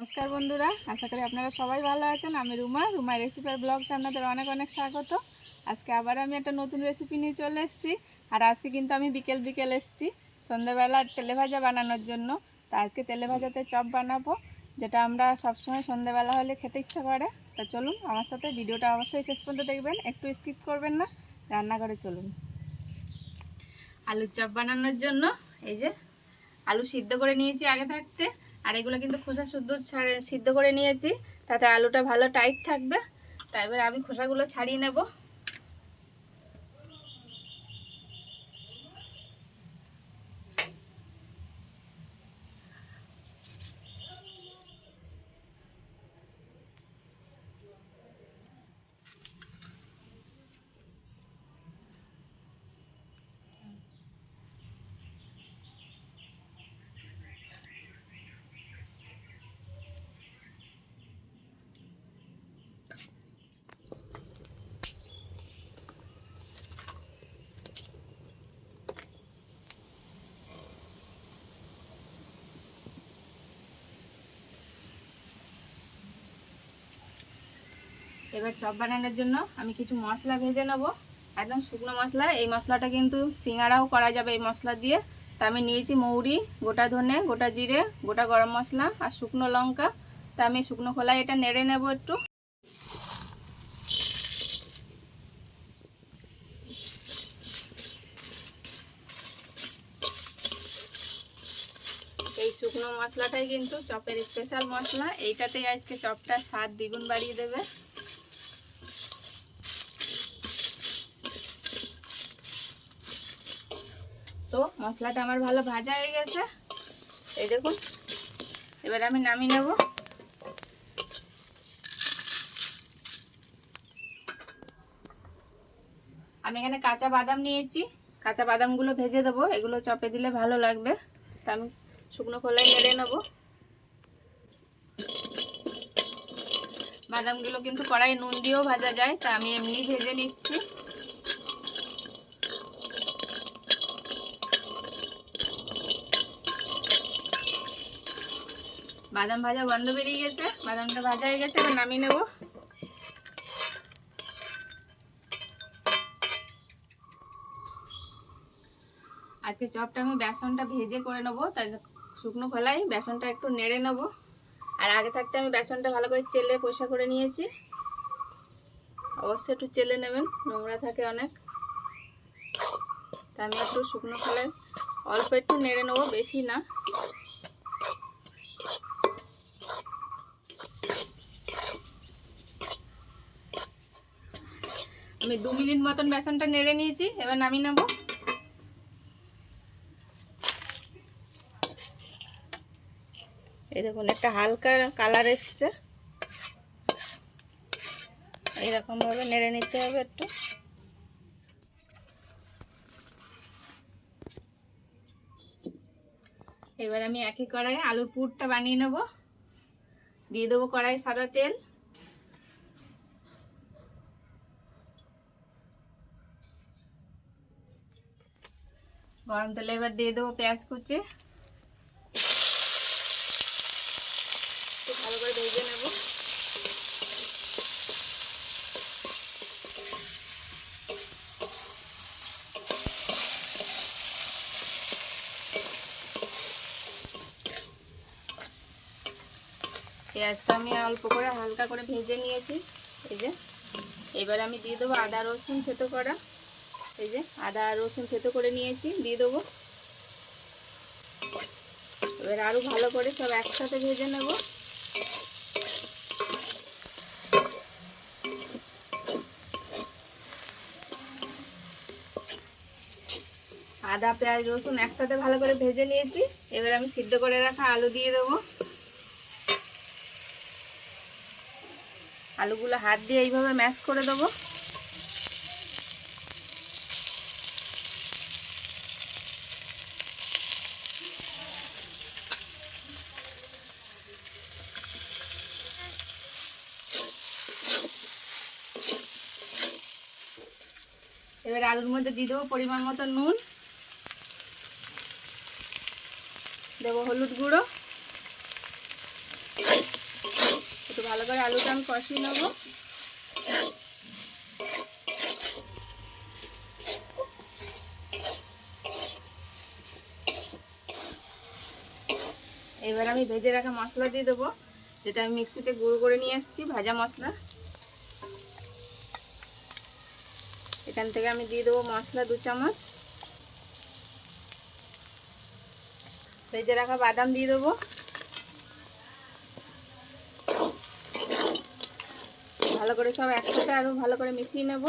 নমস্কার বন্ধুরা, আশা করি আপনারা সবাই ভালো আছেন। আমি রুমা রুমা রেসিপির ব্লগস আপনাদের অনেক অনেক স্বাগত। আজকে আবার আমি একটা নতুন রেসিপি নিয়ে চলে এসেছি, আর আজকে কিন্তু আমি বিকেল বিকেল এসেছি, সন্ধ্যাবেলা তেলে ভাজা বানানোর জন্য। তা আজকে তেলে ভাজাতে চপ বানাবো, যেটা আমরা সবসময় সন্ধ্যাবেলা হলে খেতে ইচ্ছা করে। তা চলুন, আমার সাথে ভিডিওটা অবশ্যই শেষ পর্যন্ত দেখবেন, একটু স্কিপ করবেন না, রান্নাঘরে চলুন। আলুর চপ বানানোর জন্য এই যে আলু সিদ্ধ করে নিয়েছি আগে থাকতে। আর এগুলো কিন্তু খোসা শুদ্ধ সিদ্ধ করে নিয়েছি। তাতে আলুটা ভালো টাইট থাকবে। এবার আমি খোসাগুলো ছাড়িয়ে নেব। এবার চপ বানানোর জন্য আমি কিছু মশলা ভেজে নেব। একদম শুকনো মশলা। এই মশলাটা কিন্তু সিঙ্গাড়াও করা যাবে এই মশলা দিয়ে। তা আমি নিয়েছি মৌরি, গোটা ধনে, গোটা জিরে, গোটা গরম মশলা আর শুকনো লঙ্কা। তা আমি শুকনো খোলায় এটা নেড়ে নেব একটু। এই শুকনো মশলাটাই কিন্তু চপের স্পেশাল মশলা। এইটাতেই আজকে চপটার স্বাদ দ্বিগুণ বাড়িয়ে দেবে। মশলাটা আমার ভালো ভাজা হয়ে গেছে। এই দেখুন, এবার আমি নামিয়ে নেব। আমি এখানে কাঁচা বাদাম নিয়েছি। কাঁচা বাদামগুলো ভেজে দেবো, এগুলো চপে দিলে ভালো লাগবে। তা আমি শুকনো খোলায় নেড়ে নেব। বাদামগুলো কিন্তু কড়াই নুন দিয়েও ভাজা যায়, তা আমি এমনি ভেজে নিচ্ছি। বাদাম ভাজা গন্ধ বেরিয়ে গেছে, বাদামটা ভাজা হয়ে গেছে, এবার নামিয়ে নেব। আজকে চপটা আমি বেসনটা ভেজে করে নেব তাই শুকনো খোলাই, বেসনটা একটু নেড়ে নেব। আর আগে থাকতে আমি বেসনটা ভালো করে চেলে পয়সা করে নিয়েছি। অবশ্যই একটু চেলে নেবেন, নোংরা থাকে অনেক। তা আমি একটু শুকনো খোলাই অল্প একটু নেড়ে নেব, বেশি না। আমি দু মিনিট মতন বেসনটা নেড়ে নিয়েছি, এবার নামিয়ে নেব। এই দেখুন, একটা হালকা কালার এসছে। এইরকম ভাবে নেড়ে নিতে হবে একটু। এবার আমি একই কড়াইয়ে আলুর পুরটা বানিয়ে নেব। দিয়ে দেবো কড়াই সাদা তেল। গরম তেলে এবার দিয়ে দেবো পেঁয়াজ কুচি ভালো করে ভেজে নেব পেঁয়াজটা আমি অল্প করে হালকা করে ভেজে নিয়েছি এই যে এবার আমি দিয়ে দেবো আদা রসুন থেতো করা এই যে আদা, রসুন থেতো করে নিয়েছি, দিয়ে দেবো। এবার আরও ভালো করে সব একসাথে ভেজে নেব। আদা, পেঁয়াজ, রসুন একসাথে ভালো করে ভেজে নিয়েছি। এবার আমি সিদ্ধ করে রাখা আলু দিয়ে দেবো। আলুগুলো হাত দিয়ে এইভাবে ম্যাশ করে দেবো। এবার আলুর মধ্যে দিয়ে দেবো পরিমাণ মতো নুন। দেবো হলুদ গুঁড়ো। একটু ভালো করে আলুটা আমি কষিয়ে নেব। এবার আমি ভেজে রাখা মশলা দিয়ে দেবো। যেটা আমি মিক্সিতে গুঁড়ো করে নিয়ে এসেছি, ভাজা মশলা। এখান থেকে আমি দিয়ে দেবো মশলা দু চামচ। ভেজে রাখা বাদাম দিয়ে দেবো। ভালো করে সব একসাথে আরও ভালো করে মিশিয়ে নেব।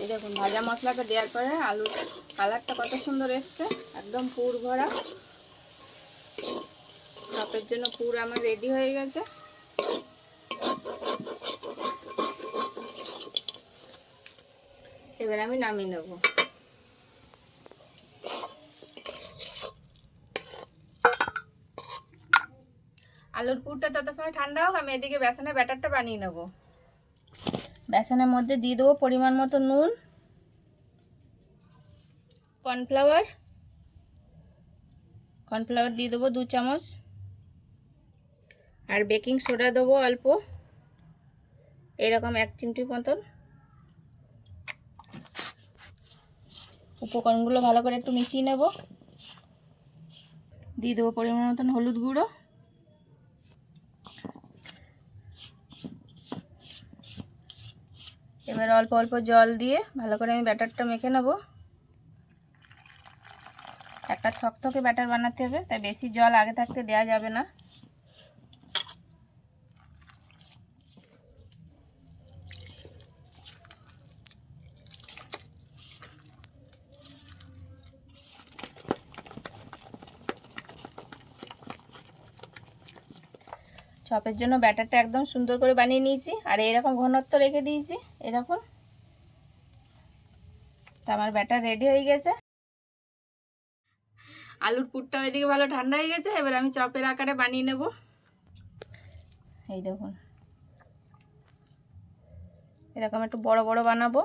এই দেখুন, ভাজা মশলাটা দেওয়ার পরে আলুর কালারটা কত সুন্দর এসছে, একদম পুর ভরা। চপের জন্য পুর আমার রেডি হয়ে গেছে। এবার আমি নামিয়ে নেব। আলুর পুরটা তত সময় ঠান্ডা হোক, আমি এদিকে বেসনের ব্যাটারটা বানিয়ে নেব। বেসনের মধ্যে দিয়ে দেবো পরিমাণ মতো নুন, কর্নফ্লাওয়ার কর্নফ্লাওয়ার দিয়ে দেবো দু চামচ, আর বেকিং সোডা দেবো অল্প। এরকম এক চিমটি মতন। উপকরণগুলো ভালো করে একটু মিশিয়ে নেব। দিয়ে দেবো পরিমাণ মতন হলুদ গুঁড়ো। এবার অল্প অল্প জল দিয়ে ভালো করে আমি ব্যাটারটা মেখে নেব। একটা থকথকে ব্যাটার বানাতে হবে, তাই বেশি জল আগে থাকতে দেওয়া যাবে না। চপের জন্য ব্যাটারটা একদম সুন্দর করে বানিয়ে নিয়েছি। আর এরকম ঘনত্ব রেখে দিয়েছি এরকম তো আমার ব্যাটার রেডি হয়ে গেছে। আলুর পুরটা ওইদিকে ভালো ঠান্ডা হয়ে গেছে, এবার আমি চপের আকারে বানিয়ে নেব। এই দেখুন। এরকম একটু বড় বড় বানাবো।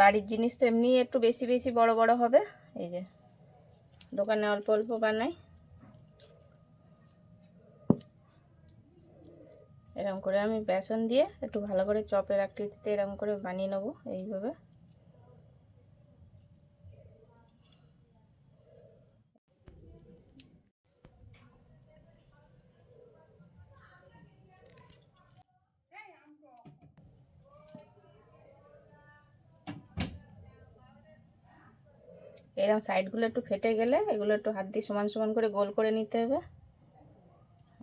বাড়ির জিনিস তো এমনি একটু বেশি বেশি বড় বড় হবে। এই যে, দোকানে অল্প অল্প বানাই। এরকম করে আমি বেসন দিয়ে একটু ভালো করে চপের আকৃতিতে এরকম করে বানিয়ে নেব এইভাবে। এরকম সাইডগুলো একটু ফেটে গেলে এগুলো একটু হাত দিয়ে সমান সমান করে গোল করে নিতে হবে।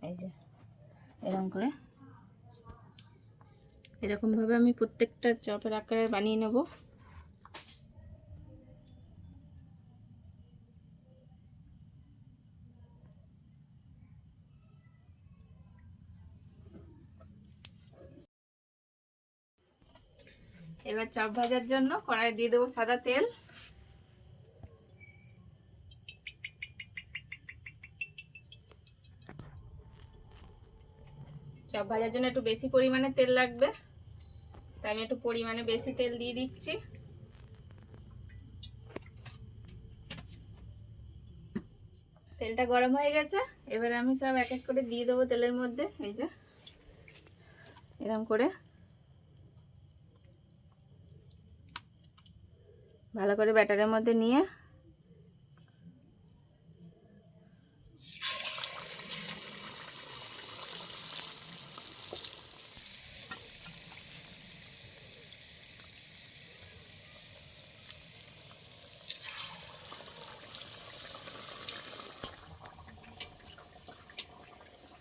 এই যে, এরকম করে এরকমভাবে আমি প্রত্যেকটা চপের আকারে বানিয়ে নেব। এবার চপ ভাজার জন্য কড়াই দিয়ে দেবো সাদা তেল। চপ ভাজার জন্য একটু বেশি পরিমাণে তেল লাগবে। আমি একটু পরিমাণে বেশি তেল দিয়ে দিচ্ছি। তেলটা গরম হয়ে গেছে। এবারে আমি সব এক এক করে দিয়ে দেবো তেলের মধ্যে, এই যে। এরকম করে। ভালো করে ব্যাটারের মধ্যে নিয়ে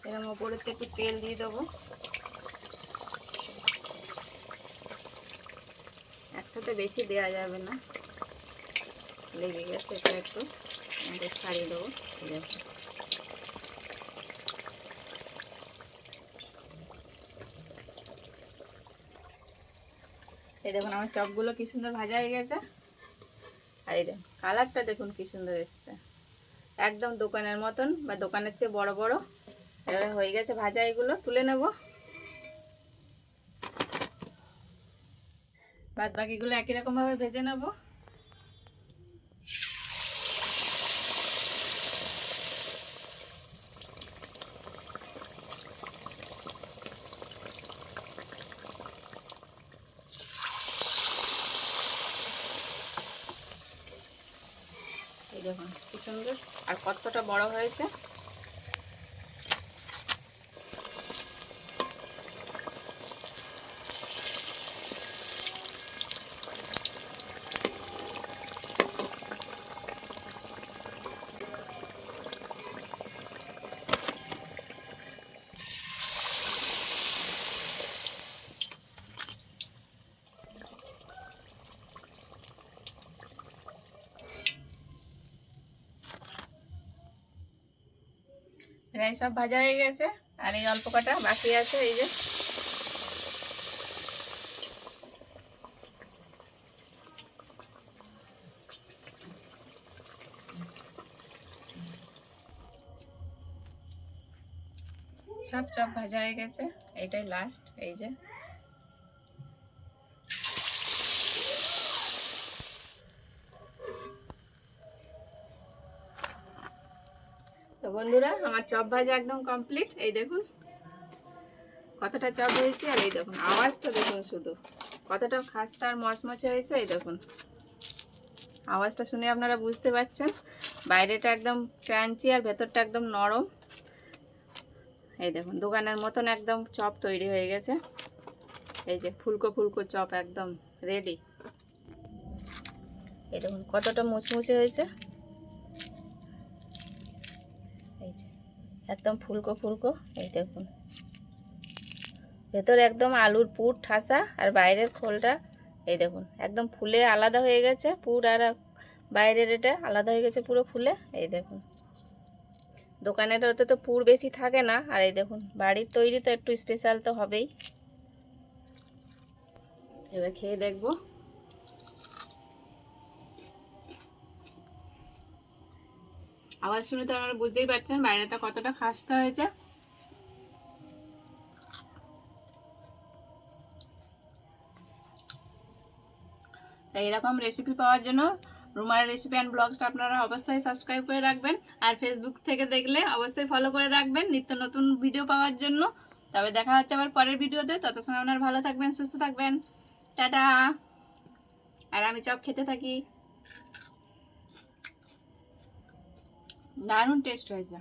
এরকম ওপরের একটু তেল দিয়ে দেবো। একসাথে বেশি দেওয়া যাবে না। লেগে গেছে এটা একটু। ছাড়িয়ে দেবো। এই দেখুন, আমার চপগুলো কি সুন্দর ভাজা হয়ে গেছে। আর এই দেখুন, কালারটা দেখুন কি সুন্দর এসছে। একদম দোকানের মতন বা দোকানের চেয়ে বড় বড়। এবারে হয়ে গেছে ভাজা এগুলো, তুলে নেব। বাদ বাকিগুলো একই রকমভাবে ভেজে নেব। দেখুন, কি সুন্দর। আর কতটা বড় হয়েছে। প্রায় সব ভাজা হয়ে গেছে, আর এই অল্প কটা বাকি আছে, এই যে। সব চপ ভাজা হয়ে গেছে এটাই লাস্ট এই যে। বন্ধুরা, আমার চপ ভাজা একদম কমপ্লিট এই দেখুন, কতটা চপ হয়েছে আর এই দেখুন, আওয়াজটা দেখুন শুধু। কতটা খাস্তা আর মচমচে হয়েছে, এই দেখুন। আওয়াজটা শুনে আপনারা বুঝতে পারছেন, বাইরেটা একদম ক্রাঞ্চি আর ভেতরটা একদম নরম। এই দেখুন, দোকানের মতন একদম চপ তৈরি হয়ে গেছে। এই যে ফুলকো ফুলকো চপ একদম রেডি এই দেখুন, কতটা মুচমুচে হয়েছে। একদম ফুলকো ফুলকো, এই দেখুন। ভেতরে একদম আলুর পুর ঠাসা আর বাইরের খোলটা, এই দেখুন, একদম ফুলে আলাদা হয়ে গেছে, পুর আর বাইরের এটা আলাদা হয়ে গেছে পুরো ফুলে, এই দেখুন। দোকানের ওতে তো পুর বেশি থাকে না, আর এই দেখুন, বাড়ির তৈরি তো একটু স্পেশাল তো হবেই। এবার খেয়ে দেখব। আওয়াজ শুনে তো আপনারা বুঝতেই পারছেন বাইরেটা কতটা খাসতে হয়েছে। তাই এরকম রেসিপি পাওয়ার জন্য রুমার রেসিপি অ্যান্ড ব্লগসটা আপনারা অবশ্যই সাবস্ক্রাইব করে রাখবেন। আর ফেসবুক থেকে দেখলে অবশ্যই ফলো করে রাখবেন নিত্য নতুন ভিডিও পাওয়ার জন্য। তবে দেখা হচ্ছে আবার পরের ভিডিওতে তত সময় আপনারা ভালো থাকবেন, সুস্থ থাকবেন। টাটা। আর আমি চপ খেতে থাকি। দারুণ টেস্ট হয়েছে।